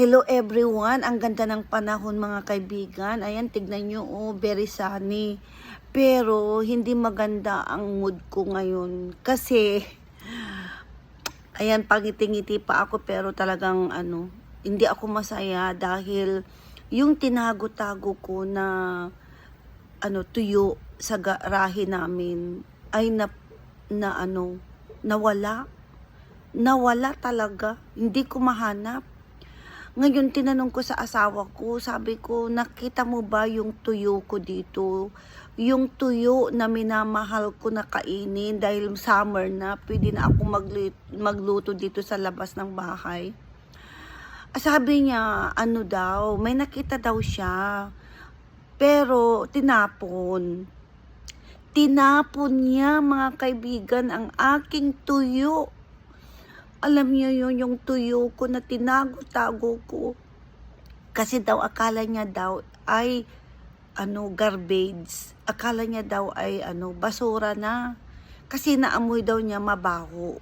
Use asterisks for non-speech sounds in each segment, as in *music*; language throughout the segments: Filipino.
Hello everyone, ang ganda ng panahon mga kaibigan. Ayan, tignan nyo, oh, very sunny. Pero hindi maganda ang mood ko ngayon. Kasi ayan, pangiti-ngiti pa ako pero talagang ano, hindi ako masaya dahil yung tinago-tago ko na ano tuyo sa garahe namin ay na, na ano nawala. Nawala talaga. Hindi ko mahanap ngayon, tinanong ko sa asawa ko, sabi ko, nakita mo ba yung tuyo ko dito? Yung tuyo na minamahal ko na kainin dahil summer na, pwede na ako magluto, dito sa labas ng bahay. Sabi niya, ano daw, may nakita daw siya. Pero, tinapon. Tinapon niya, mga kaibigan, ang aking tuyo alam niyo yun, yung tuyo ko na tinago-tago ko. Kasi daw, akala niya daw ay, ano, garbage. Akala niya daw ay, ano, basura na. Kasi naamoy daw niya mabaho.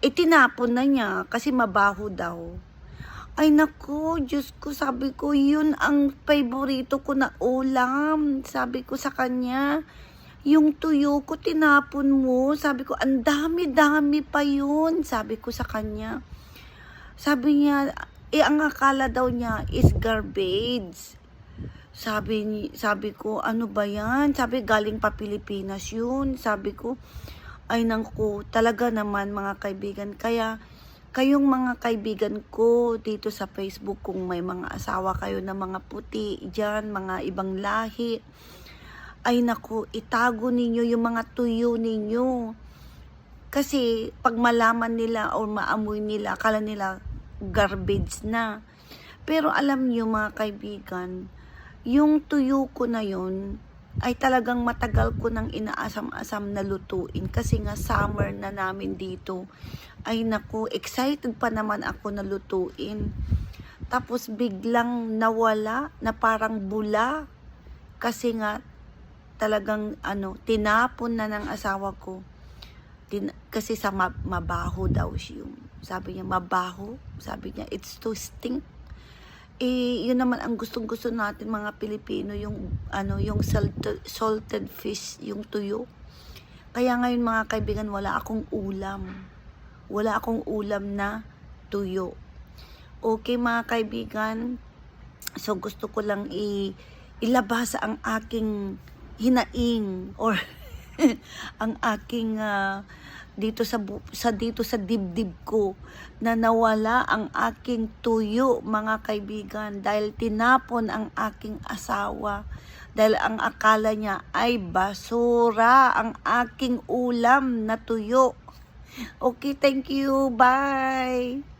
E tinapon na niya kasi mabaho daw. Ay nako, Diyos ko, sabi ko, yun ang favorito ko na ulam. Sabi ko sa kanya, yung tuyo ko tinapon mo. Sabi ko, ang dami-dami pa yun. Sabi ko sa kanya. Sabi niya, eh ang akala daw niya is garbage. Sabi, ni, sabi ko, ano ba yan? Sabi, galing pa Pilipinas yun. Sabi ko, ay nangko, talaga naman mga kaibigan. Kaya, kayong mga kaibigan ko dito sa Facebook, kung may mga asawa kayo na mga puti dyan, mga ibang lahi, ay naku, itago ninyo yung mga tuyo ninyo. Kasi pag malaman nila o maamoy nila, akala nila garbage na. Pero alam niyo mga kaibigan, yung tuyo ko na yun, ay talagang matagal ko nang inaasam-asam na lutuin kasi nga summer na namin dito. Ay naku, excited pa naman ako na lutuin. Tapos biglang nawala na parang bula kasi nga talagang ano, tinapon na ng asawa ko. Tin kasi sa ma- mabaho daw siya yung sabi niya mabaho, sabi niya it's too stink. Eh, yun naman ang gustong-gusto natin mga Pilipino, yung ano, yung salted, salted fish, yung tuyo. Kaya ngayon mga kaibigan, wala akong ulam. Wala akong ulam na tuyo. Okay mga kaibigan, so gusto ko lang i ilabas ang aking hinaing or *laughs* ang aking uh, dito sa sa dito sa dibdib ko na nawala ang aking tuyo mga kaibigan dahil tinapon ang aking asawa dahil ang akala niya ay basura ang aking ulam na tuyo. Okay, thank you. Bye.